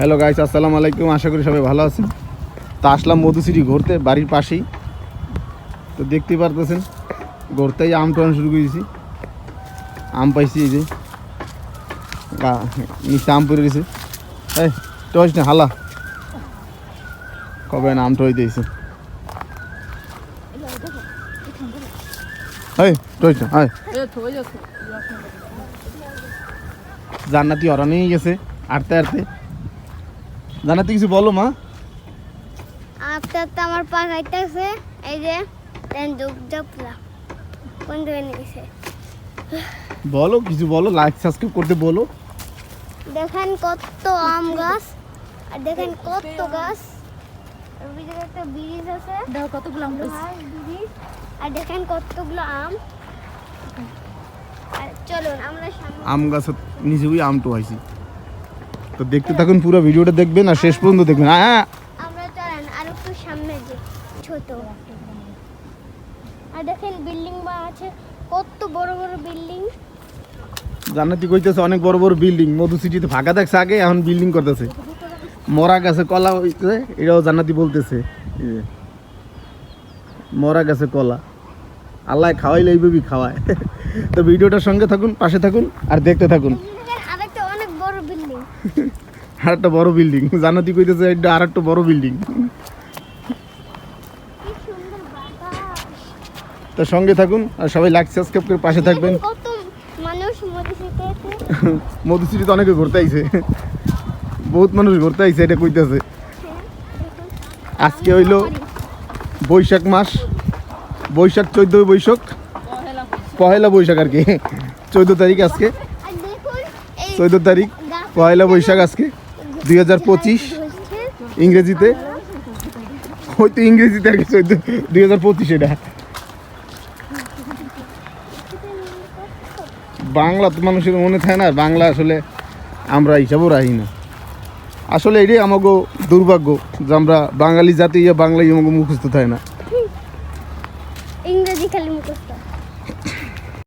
Hello guys আসসালামু আলাইকুম। আশা করি সবাই ভালো আছেন। তো আসলাম মধুসিটি ঘুরতে, বাড়ির পাশেই। তো দেখতে পারতেছেন, ঘুরতেই আম টান শুরু করেছি। আম পাইছি এই যে। নিচে আম পড়ে গেছে এই, টস না, হালা। কবে আম টই দিয়েছে। এই, টস না হয় জান্নাতি ওরা নিয়ে গেছে আটতে আটতে জান্নাতি কিছু বলো মা। আস্তে আস্তে আমার পা খাইতেছে এই যে কোন ধরে নিয়েছে। বলো কিছু বলো লাইক সাবস্ক্রাইব করতে বলো। দেখেন কত আম গাছ আর দেখেন কত গাছ। আর ভিতরে একটা ব্রিজ আছে। কতগুলো আম ব্রিজ। আর দেখেন কতগুলো আম। আর চলুন আমরা আম গাছের নিচে আম টোয়াইছি তো দেখতে থাকুন পুরো ভিডিওটা দেখবেন আর শেষ পর্যন্ত দেখবেন। হ্যাঁ আমরা চলেন আর একটু সামনে যে ছোট। আর দেখেন বিল্ডিং বা আছে কত বড় বড় বিল্ডিং। জান্নাতি কইতেছে অনেক বড় বড় বিল্ডিং। মধু সিটিতে ফাঁকা থাকছে আগে এখন বিল্ডিং করতেছে। মরা গাছে কলা হইতেছে এটাও জান্নাতি বলতেছে। মরা গাছে কলা। আল্লাহ খাওয়াইলে এইভাবেই খাওয়ায়। তো ভিডিওটার সঙ্গে থাকুন পাশে থাকুন আর দেখতে থাকুন। অনেক বড় বিল্ডিং। আর একটা বড় বিল্ডিং। জান্নাতি কইতেছে এটা আর একটা বড় বিল্ডিং। তো সঙ্গে থাকুন আর সবাই লাইক সাবস্ক্রাইব করে পাশে থাকবেন। মধুশ্রীতে অনেকে ঘুরতে আইছে। বহুত মানুষ ঘুরতে আইছে এটা কইতেছে। আজকে হইল বৈশাখ মাস। বৈশাখ চোদ্দ বৈশাখ। পহেলা বৈশাখ আর কি। চোদ্দ তারিখ আজকে। চোদ্দ তারিখ পয়লা বৈশাখ আজকে। দুই হাজার পঁচিশ ইংরেজিতে। হয়তো ইংরেজিতে আর কি চোদ্দ। দুই হাজার পঁচিশ এটা। বাংলা তো মানুষের মনে থাকে না, বাংলা আসলে আমরা হিসাবও রাখি না। আসলে এটাই আমাকে দুর্ভাগ্য যে আমরা বাঙালি জাতি ইয়ে বাংলা আমাকে মুখস্থ থাকে না। ইংরেজি খালি মুখস্থ।